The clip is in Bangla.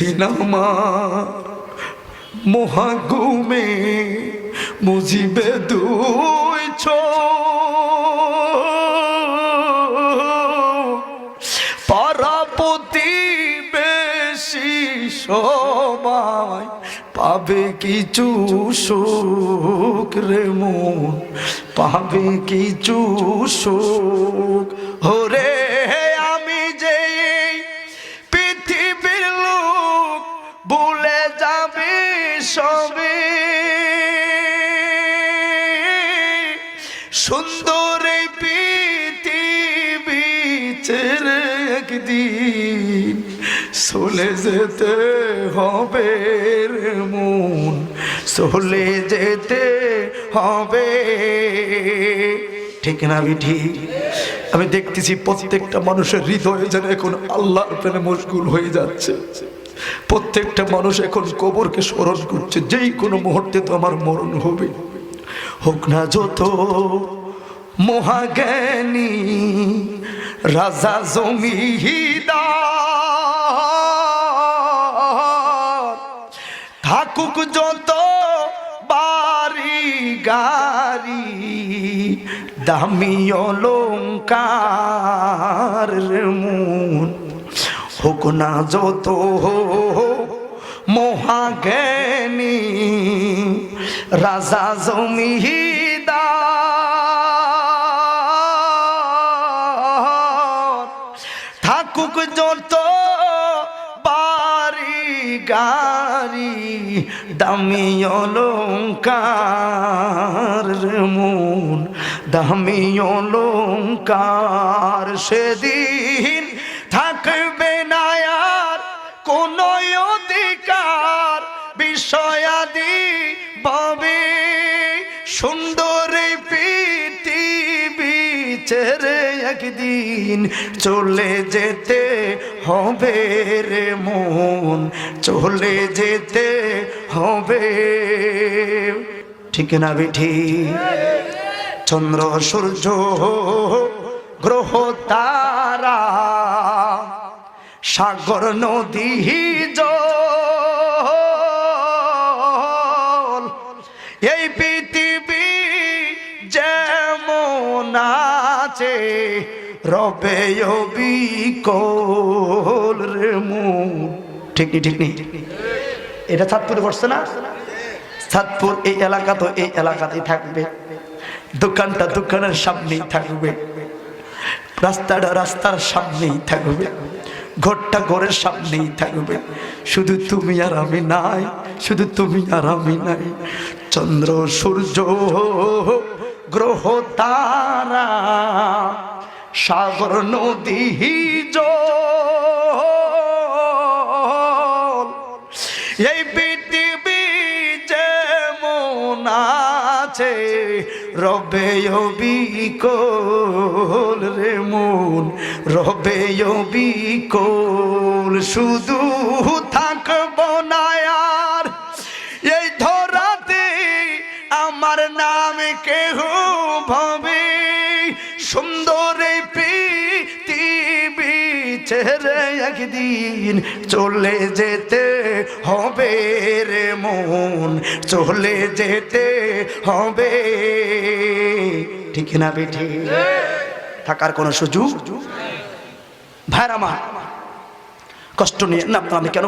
সেদিন আমার মহাগুমে মুজিবে দুই পারাপতি বেশি সময় পাবে কিছু সুখ রে মন, পাবে কিছু সুখ। হরে ভুলে যাবে সবে সুন্দর এই পৃথিবী ছেড়ে একদিন যেতে হবে মন, চলে যেতে হবে। ঠিক না ঠিক আমি দেখতেছি প্রত্যেকটা মানুষের হৃদয়ে যেন এখন আল্লাহর প্রেমে মশগুল হয়ে যাচ্ছে। প্রত্যেকটা মানুষ এখন কবরকে স্মরণ করছে, যেই কোনো মুহূর্তে তো আমার মরণ হবে। হোক না যত মহাজ্ঞানী রাজা জমিদার, থাকুক যত বাড়ি গাড়ি, দামি অলঙ্কার মন। হোক না যত মহাজ্ঞানী, রাজা জমিদার। থাকুক যত বাড়ি গাড়ি, দামি অলঙ্কার মন, দামি অলঙ্কার সেদিন আর কোন অধিকার বিষয়াদি ভাবে। সুন্দর পৃথিবী ছেড়ে একদিন চলে যেতে হবে রে মন। চলে যেতে হবে। ঠিক না বিঠি? চন্দ্র সূর্য, গ্রহ, তারা সাগর নদী জল। এই পৃথিবী যেমন আছে, রবে মন ঠিক নি ঠিক নি? এটা চাঁদপুরে পড়ছে না? চাঁদপুর এই এলাকা তো এই এলাকাতেই থাকবে। দোকানটা দোকানের সামনেই থাকবে। রাস্তাটা রাস্তার সামনেই থাকবে। ঘরটা ঘরের সামনেই থাকবে। শুধু তুমি আর আমি নাই, শুধু তুমি আর আমি নাই। চন্দ্র, সূর্য, গ্রহ, তারা, সাগর, নদী এই পৃথিবী যেমন আছে, রবে বিকল রে মন, রবে বিকল শুধু থাকব না এই ধরাতে আমার নাম কেহ ভাবে, সুন্দর ছেড়ে একদিন চলে যেতে হবে। মন চলে যেতে হবে। ঠিক না বেঠি? থাকার কোনো সুযোগ? ভাইরামা কষ্ট নিয়ে না আমি কেন